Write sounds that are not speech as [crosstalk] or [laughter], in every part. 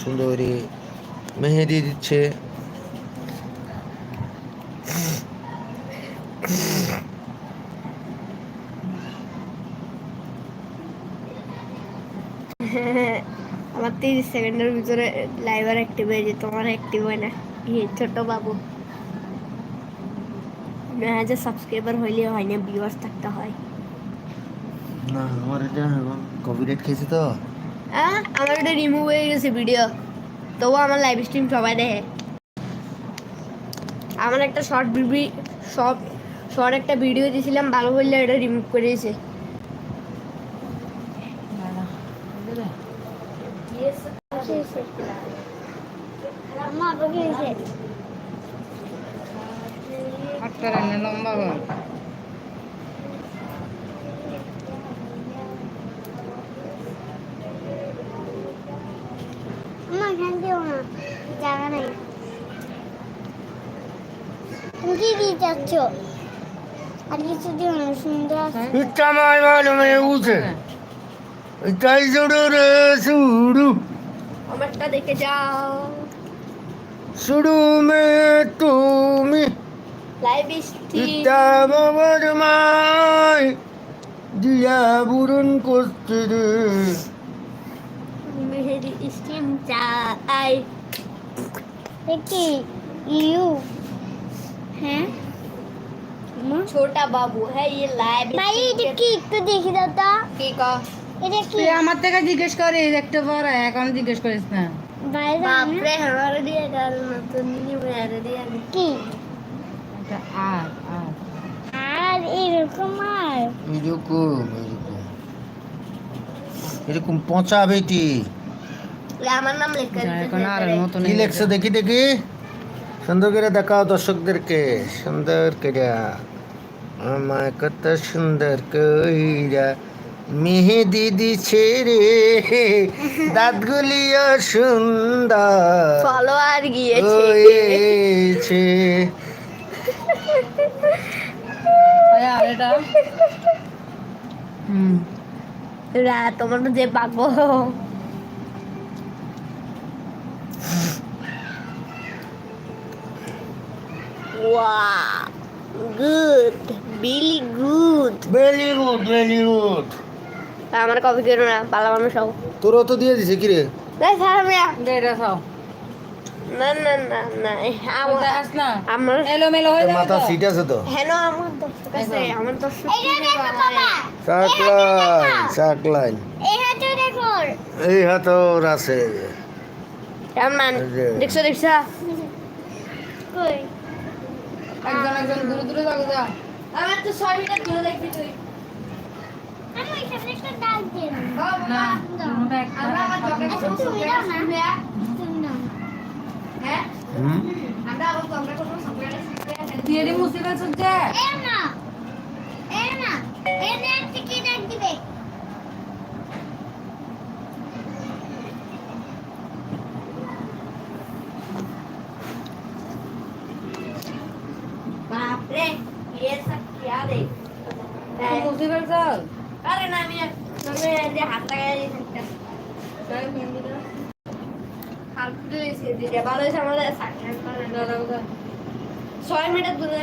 সুন্দরী মেহেদি দিচ্ছে। [laughs] আমার তিরিশ সেকেন্ডের ভিতরে লাইভার অ্যাক্টিভ হয়ে যেত আমার অ্যাক্টিভ হয় না। এই ছোট বাবু। নয় হাজার সাবস্ক্রাইবার হইলে হয় না ভিউয়ার্স থাকতে হয়। না আমার এটা কপিরাইট খেয়েছে তো। আহ, আমার ওটা রিমুভ হয়ে গেছে ভিডিও তবু আমার লাইভ স্ট্রিম সবাই দেখে আমার একটা শর্ট ভিডিও শর্ট শর্ট একটা ভিডিও দিয়েছিলাম ভালো বললে এটা রিমুভ করে দিয়েছে লম্বা না জায়গা নাই। তুমি কি দিয়ে যাচ্ছ আর কিছু দিও না সুন্দর আছে মাই ভালো মেয়ে উঠে তাই জুড়ু রে সুড়ু আমারটা দেখে যাও। মে তুমি। মাই দিয়া বুরন করতে রে মেহেদি স্ট্রিম আই কি? ইউ আর আর। আর এরকম এরকম এরকম। এরকম পচা বেটি। আমার নাম লিখ কি লেখছে দেখি দেখি। সুন্দর করে দেখাও দর্শকদেরকে সুন্দর করে। আমায় কত সুন্দর কইরা মেহেদি দিছে রে। দাঁতগুলিও সুন্দর ফলোয়ার গিয়েছে। রা তোমার যে পাকবো Wow, good, really good. Very good very good আমার কপি করো না পালা মানুষ হও তোরও তো দিয়ে দিছে কিরে? না স্যার আমি দে এটা খাও না না না না আমার না? আমার এলোমেলো হয়ে তোর যাবে মাথা সিট আছে তো। হেন আমার দর্শক আছে আমার দর্শক এটা দেখো বাবা। চাকলাইন চাকলাইন এই হাতে দেখো। এই হাতর আছে। কেমন দেখছ দেখছ? কই? একজন একজন দূরে দূরে যাব যা আমার তো ছয় মিনিট দূরে দেখবি তুই আমি এখানে একটা ডাল দিই না দুটোটা একটা আমরা আমার যাও আরে না আমি আমি হাত লাগাই থাকতাম ছয় মিটার দূরে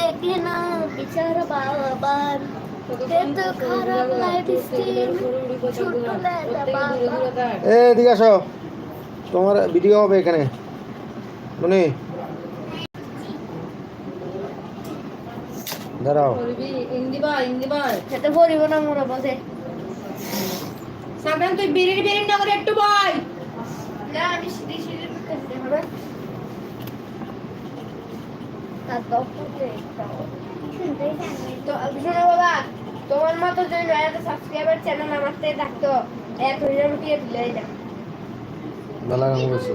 লাগবে না বিচার বাবার এদিকে আসো তোমার ভিডিও হবে এখানে মনে দাঁড়াও খেতে পরিব না মোরা বসে সাবধান তুই বিড়ি বিড়ি না করে একটু বল আমি তো শোনো বাবা তোমার মতো যদি নয় সাবস্ক্রাইবার চ্যানেল আমার থেকে থাকতো এক হাজার রুপিয়া দিলে না হয়েছে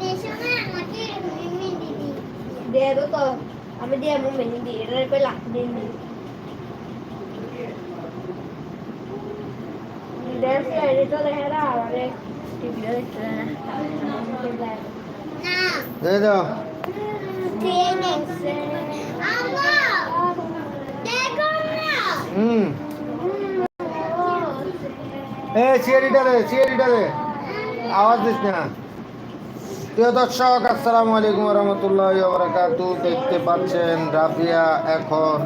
দেশে না আমাকে মেহেন্দি দিদি দিয়ে আমি মেহেন্দি এটার কই লাখ দিন দেখছি এটা দেখে না আমাদের টিভিটা দেখতে না না দিয়ে দাও ঠিক আছে আম্মা দেখো না হুম এ সিয়ারিটা দে সিয়ারিটা দে আওয়াজ দিস না প্রিয় দর্শক, আসসালামু আলাইকুম রহমতুল্লাহ বারাকাতু দেখতে পাচ্ছেন রাফিয়া এখন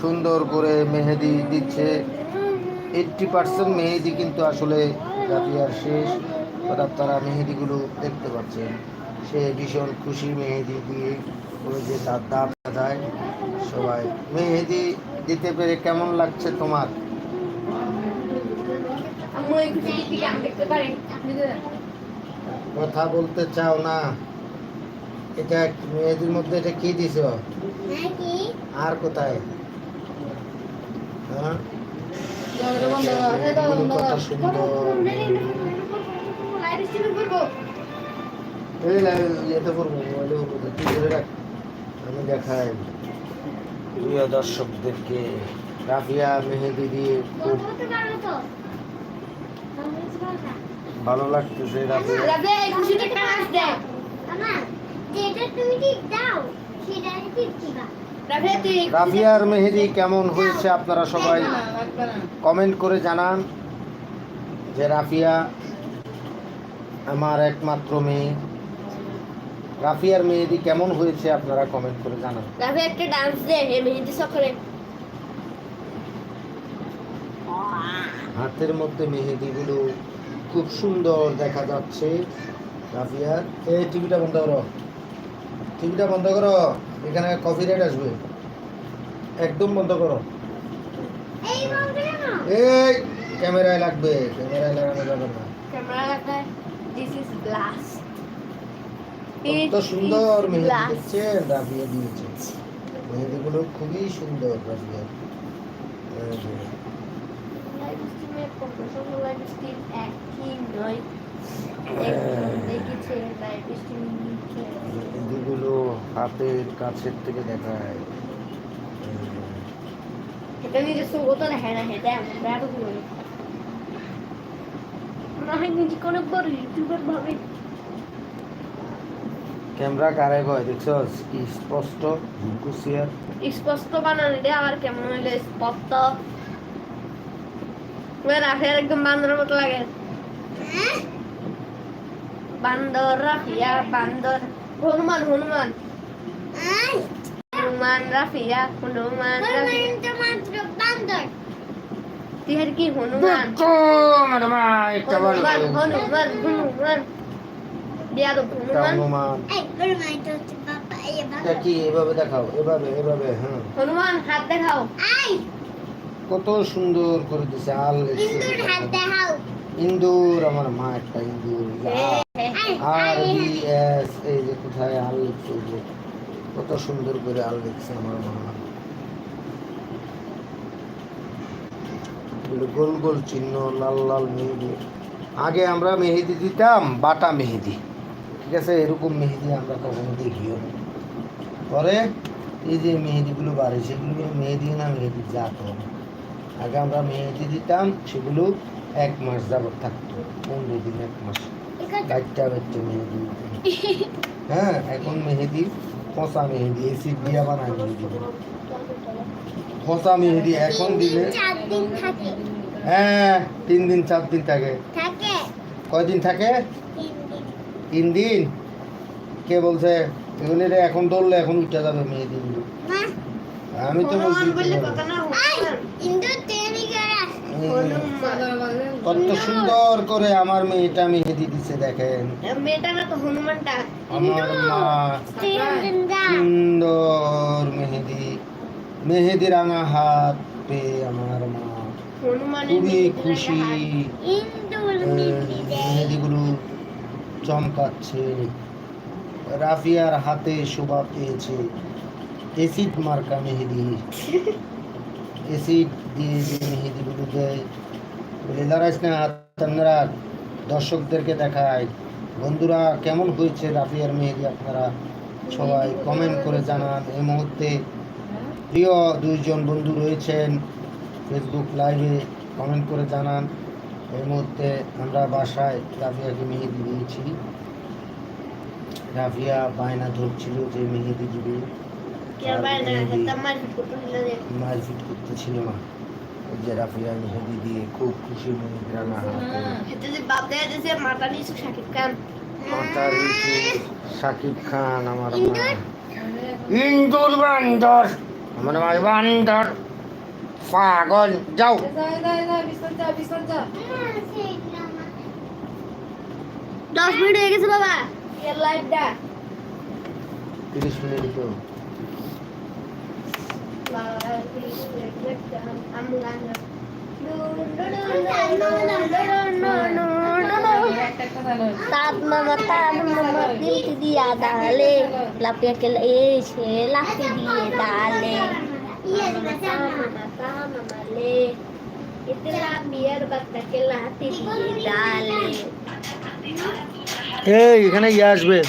সুন্দর করে মেহেদি দিচ্ছে। এইটটি পার্সেন্ট মেহেদি কিন্তু আসলে রাফিয়ার শেষ। অর্থাৎ তারা মেহেদিগুলো দেখতে পাচ্ছেন। সে ভীষণ খুশি মেহেদি দিয়ে বলে যে তার দাম যায় সবাই মেহেদি দিতে পেরে কেমন লাগছে তোমার? কথা বলতে চাও না। এটা মেহেদির মধ্যে এটা কি দিছ? আর কোথায়? হ্যাঁ? সুন্দর এই ইয়েতে করব মোবাইলে করব। তুই ধরে রাখ। আমি দেখাই। প্রিয় দর্শকদেরকে রাফিয়া মেহেদি দিয়ে ভালো লাগতেছে রাফিয়া সেটা ঠিক দিবা। রাফিয়ার মেহেদি কেমন হয়েছে আপনারা সবাই কমেন্ট করে জানান যে রাফিয়া আমার একমাত্র মেয়ে। রাফিয়ার মেহেদি কেমন হয়েছে আপনারা কমেন্ট করে জানান। রাবে একটা ডান্স দে মেহেদি সকালে হাতের মধ্যে মেহেদিগুলো খুব সুন্দর দেখা যাচ্ছে রাফিয়ার এই টিভিটা বন্ধ করো। টিভিটা বন্ধ করো। এখানে কফি রেট আসবে। একদম বন্ধ করো। এই ক্যামেরায় লাগবে। ক্যামেরায় লাগানো যাবে না। কত সুন্দর মেহেদি রাফিয়া দিয়েছে। মেহেদিগুলো খুবই সুন্দর রাফিয়া। এই যে, লাইভ স্ট্রিমের প্রফেশনাল লাইভ স্ট্রিম একই নয় দেখেছে লাইভ স্ট্রিমিং মেহেদিগুলো হাতের কাছের থেকে দেখায়। এটা নিজে সুগত দেখে না হয় নিজে কোনো বড় ইউটিউবার ভাবে। ক্যামেরা কারে কয় দেখছস? স্পষ্ট? স্পষ্ট বানানো রে আবার কেমন হইলে? স্পষ্ট। রাফিয়ার একদম বান্দরের মতো লাগে বান্দর রাফিয়া বান্দর হনুমান হনুমান হনুমান রাফিয়া হনুমান রাফিয়া বান্দর তিহার কি হনুমান হনুমান হনুমান হনুমান হনুমান হনুমান কি এভাবে দেখাও এভাবে এভাবে হ্যাঁ হাত দেখাও আই কত সুন্দর করে দিছে আল ইন্দুর আমার মা একটা ইন্দুর। আর আই এস এই যে কোথায় আল লিখছে কত সুন্দর করে আল লিখছে আমার মা। গোল গোল চিহ্ন লাল লাল মেহেদি। আগে আমরা মেহেদি দিতাম বাটা মেহেদি। ঠিক আছে এরকম মেহেদি আমরা কখনো দেখিও পরে এই যে মেহেদিগুলো বাড়ে সেগুলো মেহেদি না মেহেদি জাত হবে। আগে আমরা মেহেদি দিতাম সেগুলো এক মাস যাবত থাকতো পনেরো দিন এক মাস। গাইটা বাচ্চা মেহেদি। হ্যাঁ এখন মেহেদি পচা মেহেদি এসিড দিয়া বানায় মেহেদি। পচা মেহেদি এখন দিলে হ্যাঁ তিন দিন চার দিন থাকে। কয়দিন থাকে? তিন দিন। কে বলছে? এগুলো এখন দৌড়লে এখন উঠে যাবে মেহেদিগুলো মা আমি তো কত সুন্দর করে আমার মেয়েটা মেহেদি দিছে দেখেন। মেয়েটা না তো হনুমানটা। আমার মা। সুন্দর মেহেদি। মেহেদি রাঙা হাত পেয়ে আমার মা। হনুমানের খুবই খুশি। মেহেদিগুলো চমকাচ্ছে। রাফিয়ার হাতে শোভা পেয়েছে। এসিড মার্কা মেহেদি। এসিড দিয়ে যে মেহেদিগুলো দেয় বলে লড়াইস না রাখ দর্শকদেরকে দেখায়। বন্ধুরা, কেমন হয়েছে রাফিয়ার মেহেদি আপনারা সবাই কমেন্ট করে জানান। এই মুহূর্তে প্রিয় দুইজন বন্ধু রয়েছেন ফেসবুক লাইভে কমেন্ট করে জানান। এই মুহূর্তে আমরা বাসায় রাফিয়াকে মেহেদি দিয়েছি। রাফিয়া বায়না ধরছিল যে মেহেদি দিবে। মারপিট করতেছিল ওই যে রাফিয়া মেহেদি দিয়ে খুব খুশি মনে নিচে সাকিব খান আমার মা ইন্দুর বান্দর আমার ভাই বান্দর পাগল যাও দশ মিনিট হয়ে গেছে বাবা তিরিশ মিনিট তো तात मामा तात मामा दिल दिया डाले लापिया के ऐसे लाते दिए डाले मामा मामा ले इतना बियर बत्ता के लाते दिए डाले এই এখানে ইয়ে আসবে